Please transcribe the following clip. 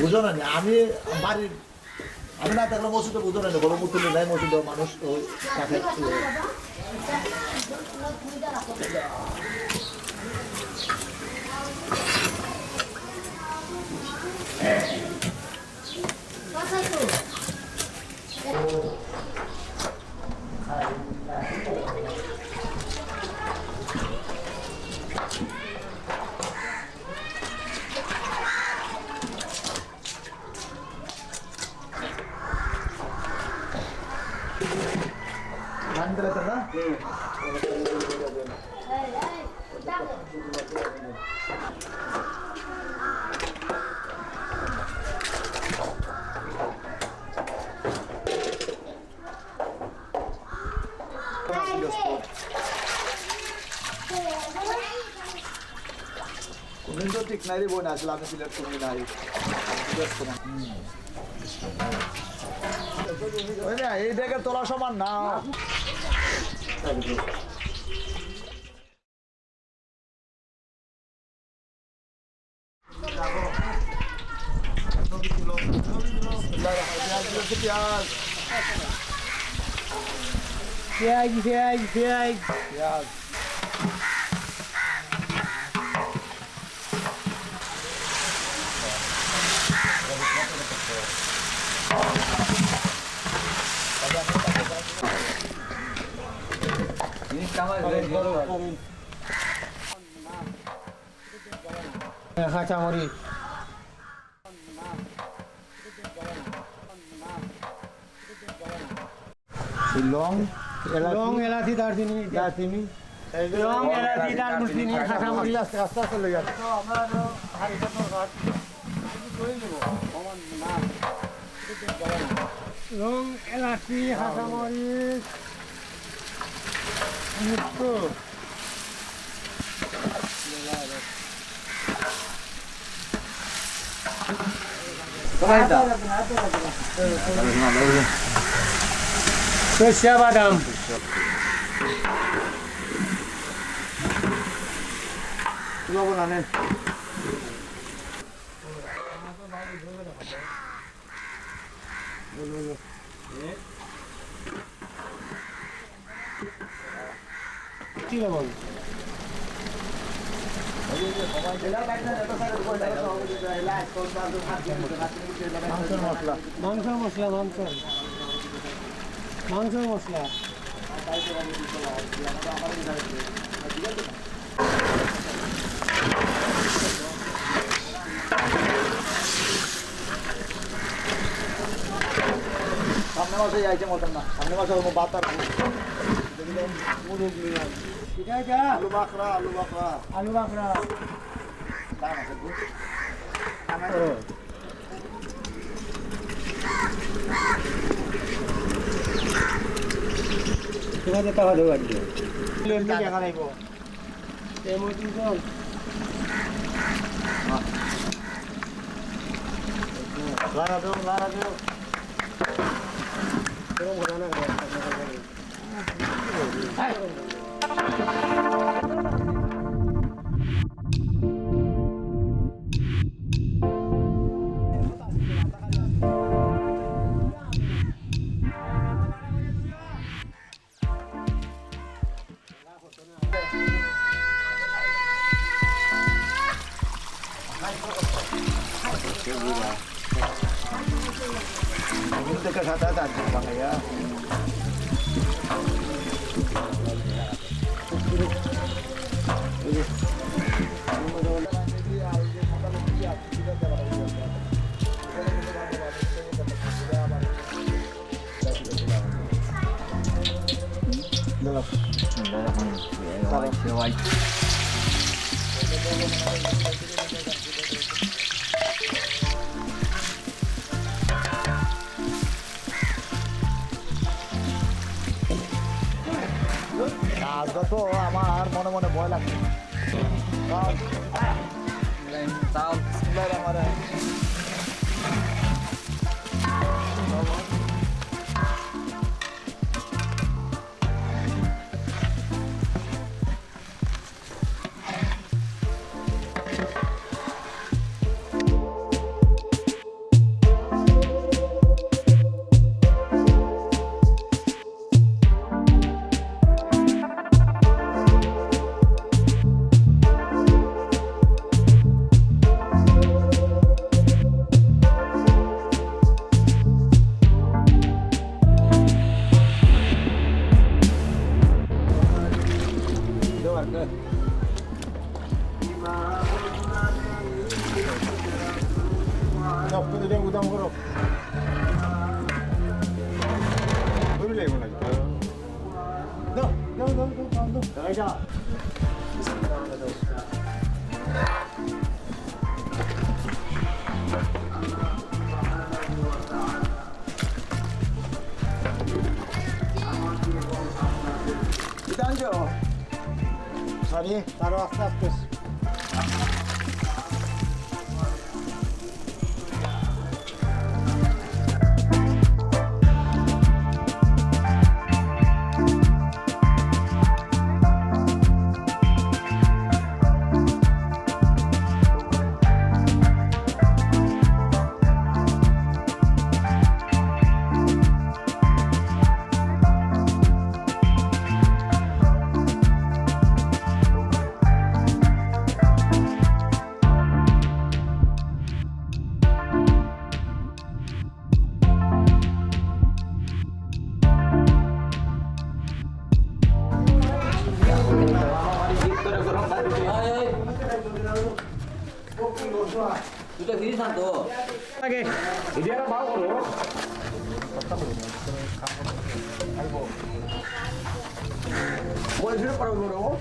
বুঝো না আমি বাড়ির আমি না থাকলে মসজিদে বুঝো না বড় নাই মসজিদে মানুষ ওই কাছে ধান तो कुणींच टिकणारी बोन असला आम्ही सिलेक्ट करून दिला आहे এই ডেকে তোলা সমান না। পেঁয়াজ পেঁয়াজ পেঁয়াজ। পেঁয়াজ। পেঁয়াজ লং লং এলাচি দারচিনি। দারচিনি। লং এলাচি দারচিনি আস্তে আস্তে আস্তে লেগে লং এলাচি Ну что? Давай да. Сейчас подам. Куда она не? Ну, ну, ну. কি লবণ মাংসের মশলা। মাংস মশলা মাংস মাংস মশলা। মাসে আইটেম হতাম না। সামনে মাসে হব বাতার এটা এটা আলু বাকরা আলু বাকরা। আলু বাকরা। দাম আছে। তোমাদের মতন 哎。tiga satatan bang ya Taruh. Taruh. Taruh. আসবে তো আমার মনে মনে ভয় লাগছে Şapkaları buradan vurup. Böyle yapalım. No, no, no, no, no. Hayda. 일단 저 자리 바로 왔어. 이거 위산도. 하게. 이제는 마구로. 아이고 뭘 들을 거라고 그러고